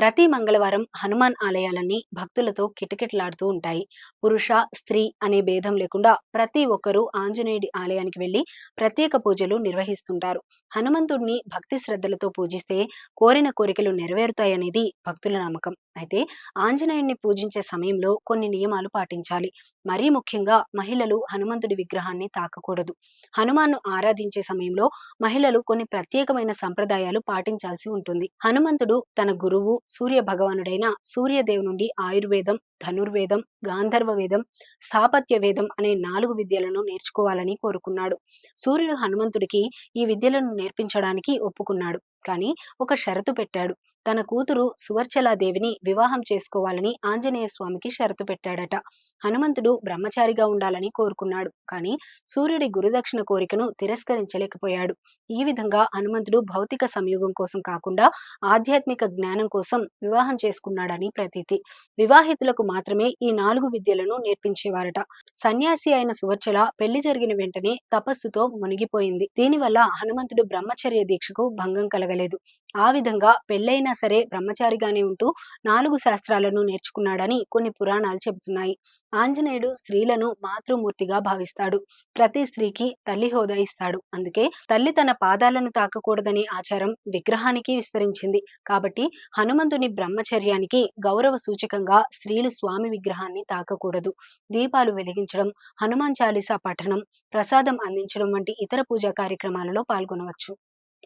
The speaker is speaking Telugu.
ప్రతి మంగళవారం హనుమాన్ ఆలయాలన్నీ భక్తులతో కిటకిటలాడుతూ ఉంటాయి. పురుష స్త్రీ అనే భేదం లేకుండా ప్రతి ఒక్కరూ ఆంజనేయుడి ఆలయానికి వెళ్ళి ప్రత్యేక పూజలు నిర్వహిస్తుంటారు. హనుమంతుడిని భక్తి శ్రద్ధలతో పూజిస్తే కోరిన కోరికలు నెరవేరుతాయనేది భక్తుల నమ్మకం. అయితే ఆంజనేయుడిని పూజించే సమయంలో కొన్ని నియమాలు పాటించాలి. మరీ ముఖ్యంగా మహిళలు హనుమంతుడి విగ్రహాన్ని తాకకూడదు. హనుమాన్ను ఆరాధించే సమయంలో మహిళలు కొన్ని ప్రత్యేకమైన సంప్రదాయాలు పాటించాల్సి ఉంటుంది. హనుమంతుడు తన గురువు సూర్య భగవానుడైన సూర్యదేవు నుండి ఆయుర్వేదం ధనుర్వేదం గాంధర్వ వేదం స్థాపత్య వేదం అనే నాలుగు విద్యలను నేర్చుకోవాలని కోరుకున్నాడు. సూర్యుడు హనుమంతుడికి ఈ విద్యలను నేర్పించడానికి ఒప్పుకున్నాడు. కానీ ఒక షరతు పెట్టాడు. తన కూతురు సువర్చలాదేవిని వివాహం చేసుకోవాలని ఆంజనేయ స్వామికి షరతు పెట్టాడట. హనుమంతుడు బ్రహ్మచారిగా ఉండాలని కోరుకున్నాడు. కానీ సూర్యుడి గురుదక్షిణ కోరికను తిరస్కరించలేకపోయాడు. ఈ విధంగా హనుమంతుడు భౌతిక సంయోగం కోసం కాకుండా ఆధ్యాత్మిక జ్ఞానం కోసం వివాహం చేసుకున్నాడని ప్రతీతి. వివాహితులకు మాత్రమే ఈ నాలుగు విద్యలను నేర్పించేవారట. సన్యాసి అయిన సువర్చల పెళ్ళి జరిగిన వెంటనే తపస్సుతో మునిగిపోయింది. దీనివల్ల హనుమంతుడు బ్రహ్మచర్య దీక్షకు భంగం కలగలేదు. ఆ విధంగా పెళ్ళైనా సరే బ్రహ్మచారిగానే ఉంటూ నాలుగు శాస్త్రాలను నేర్చుకున్నాడని కొన్ని పురాణాలు చెబుతున్నాయి. ఆంజనేయుడు స్త్రీలను మాతృమూర్తిగా భావిస్తాడు. ప్రతి స్త్రీకి తల్లి హోదా ఇస్తాడు. అందుకే తల్లి తన పాదాలను తాకకూడదనే ఆచారం విగ్రహానికి విస్తరించింది. కాబట్టి హనుమంతుని బ్రహ్మచర్యానికి గౌరవ సూచకంగా స్త్రీలు స్వామి విగ్రహాన్ని తాకకూడదు. దీపాలు వెలిగించడం హనుమాన్ చాలీసా పఠనం ప్రసాదం అందించడం వంటి ఇతర పూజా కార్యక్రమాలలో పాల్గొనవచ్చు.